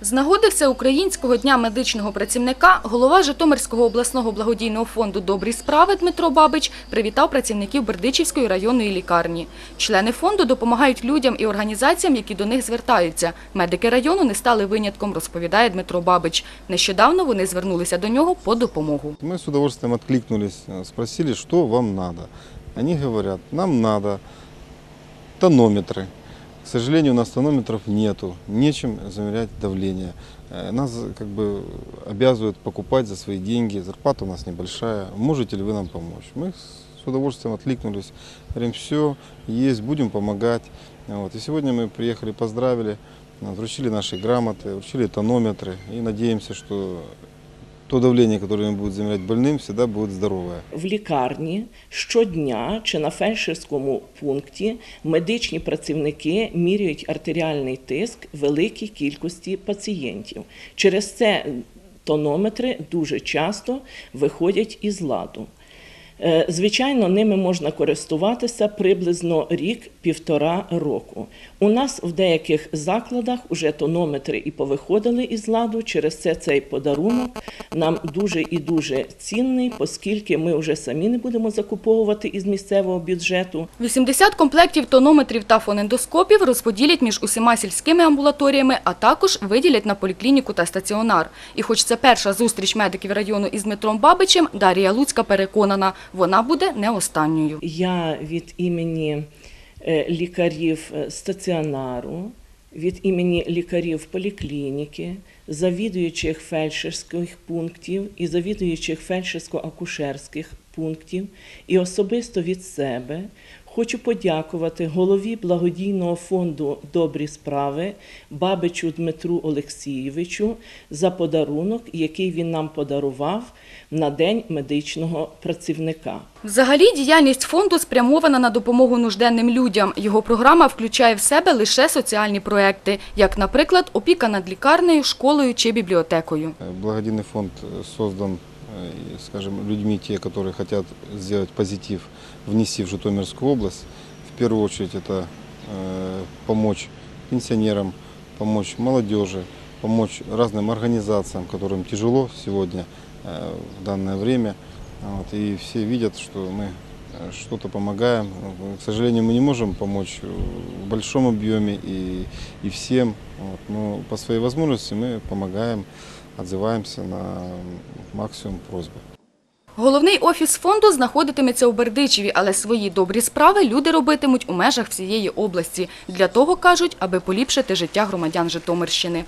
З нагоди Всеукраїнського дня медичного працівника голова Житомирського обласного благодійного фонду «Добрі справи» Дмитро Бабич привітав працівників Бердичівської районної лікарні. Члени фонду допомагають людям і організаціям, які до них звертаються. Медики району не стали винятком, розповідає Дмитро Бабич. Нещодавно вони звернулися до нього по допомогу. Мы с удовольствием откликнулись, э, спросили, что вам надо. Они говорят, нам надо тонометры. К сожалению, у нас тонометров нету, нечем замерять давление. Э, Нас как бы обязывают покупать за свои деньги, зарплата у нас небольшая. Можете ли вы нам помочь? Мы с удовольствием откликнулись, говорим, все, есть, будем помогать. Вот. И сегодня мы приехали, поздравили, э, вручили наши грамоты, вручили тонометры и надеемся, что то давление, которое будут замерять больным, всегда будет здоровое. В лікарні щодня чи на фельдшерському пункті медичні працівники міряють артеріальний тиск великій кількості пацієнтів. Через це тонометри дуже часто виходять із ладу. Е, Звичайно, ними можна користуватися приблизно рік-півтора року. У нас в деяких закладах вже тонометри і повиходили із ладу. Через це цей подарунок нам дуже і дуже цінний, оскільки ми вже самі не будемо закуповувати із місцевого бюджету. 80 комплектів тонометрів та фонендоскопів розподілять між усіма сільськими амбулаторіями, а також виділять на поліклініку та стаціонар. І хоч це перша зустріч медиків району із Дмитром Бабичем, Дар'я Луцька переконана, вона буде не останньою. Я від імені е, лікарів е, стаціонару, від імені лікарів поліклініки, завідуючих фельдшерських пунктів і завідуючих фельдшерсько-акушерських пунктів, і особисто від себе хочу подякувати голові благодійного фонду Добрі справи Бабичу Дмитру Олексійовичу за подарунок, який він нам подарував на День медичного працівника. Взагалі, діяльність фонду спрямована на допомогу нужденним людям. Його програма включає в себе лише соціальні проекти, як, наприклад, опіка над лікарнею, школою чи бібліотекою. Э, Благодійный фонд э, создан, э, и, скажем, людьми, те, которые хотят сделать позитив, внести в Житомирскую область. В первую очередь это э, помочь пенсионерам, помочь молодежи, помочь разным организациям, которым тяжело сегодня э, в данное время. Вот, и все видят, что мы э, что-то помогаем. Э, К сожалению, мы не можем помочь в большом объеме и, и всем, вот, но по своей возможности мы помогаем, отзываемся на максимум просьби. Головний офіс фонду знаходитиметься у Бердичеві, але свої добрі справи люди робитимуть у межах всієї області. Для того, кажуть, аби поліпшити життя громадян Житомирщини.